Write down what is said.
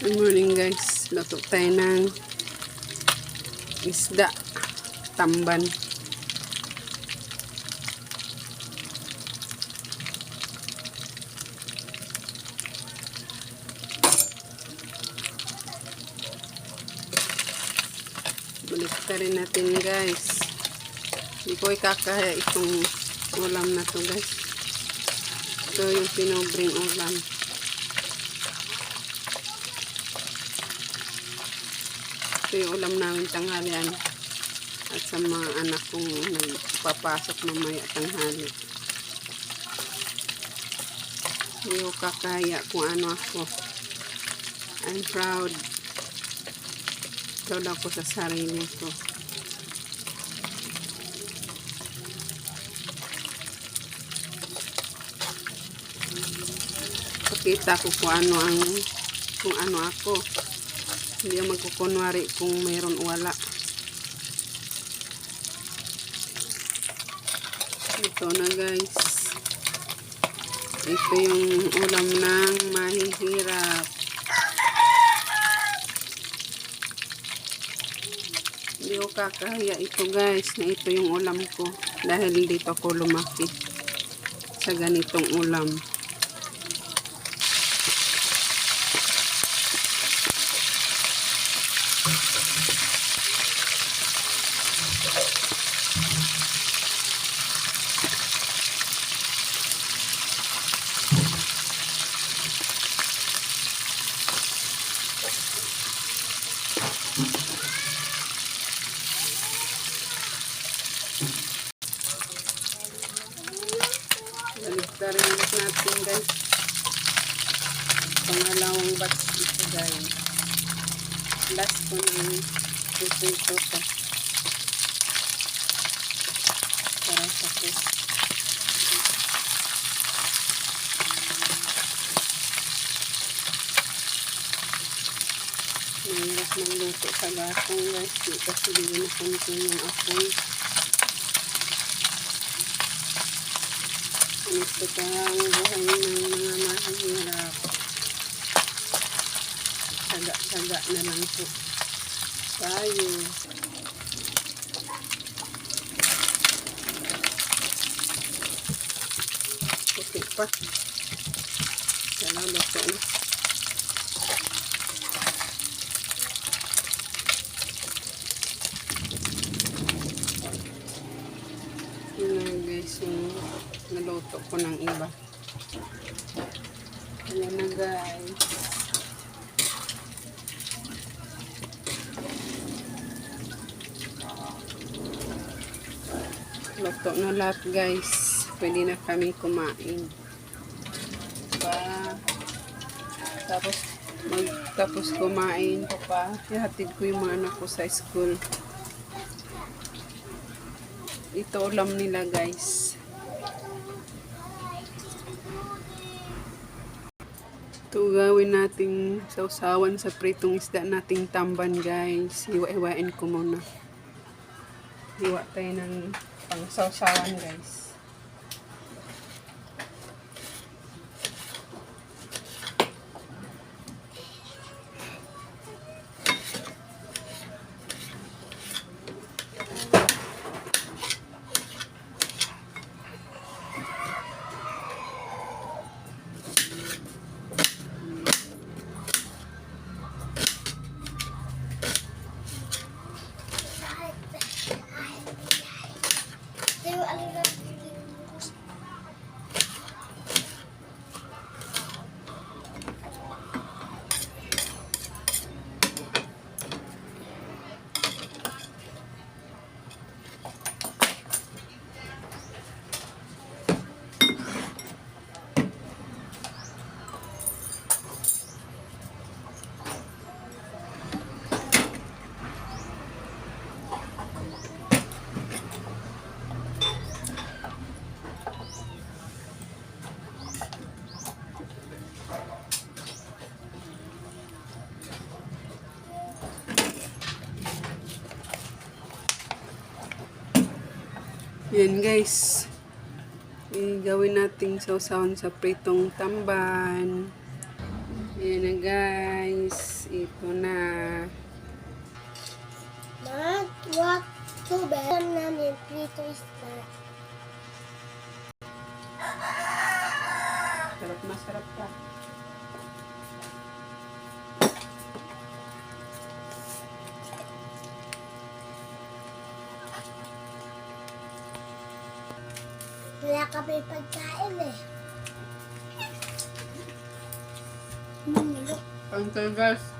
Good morning guys. Luto tayo ng isda. Tamban. Balik ka rin natin guys. Hindi ko ikakaya itong ulam na to guys. Ito yung pinobring ulam. Ito yung ulam namin tanghalian. At sa mga anak kong nagpapasok mamaya tanghali. Hindi ko kakaya kung ano ako. I'm proud. Proud ako sa sarili ko. Pakita ko kung ano ang kung ano ako. Hindi ako magkukunwari kung mayroon o wala. Ito na guys. Ito yung ulam ng mahihirap. Hindi ko kakahiya ito guys na ito yung ulam ko. Dahil dito ako lumaki sa ganitong ulam. Baligtarin ulit natin guys. Pangalawang batch ito guys. Last ko ng puputo ko. Para sa ko. Mahirap magluto sa gatong guys. Kasi di na kunti yung apoy. Gusto ko ang buhay ng mga mahihirap. Saga-saga na lang po. Tayo. Puti pa. Salamat po na. Yun na guys yung naluto ko ng iba. Ayan na guys. Luto na lahat guys. Pwede na kami kumain. Pa. Tapos mag tapos kumain ko pa. Ihatid ko yung mga anak ko sa school. Ito ulam nila guys. Ito gawin nating sausawan sa pritong isda nating tamban guys. Hiwa-hiwain ko muna. Hiwa tayo ng pang sausawan guys. Angkat. Yan guys. E, gawin nating sausawan sa pritong tamban. Yan na guys. Ito na. Not what to better namin prito is not. Masarap pa. Wala kami pagkain eh. Uncle guys.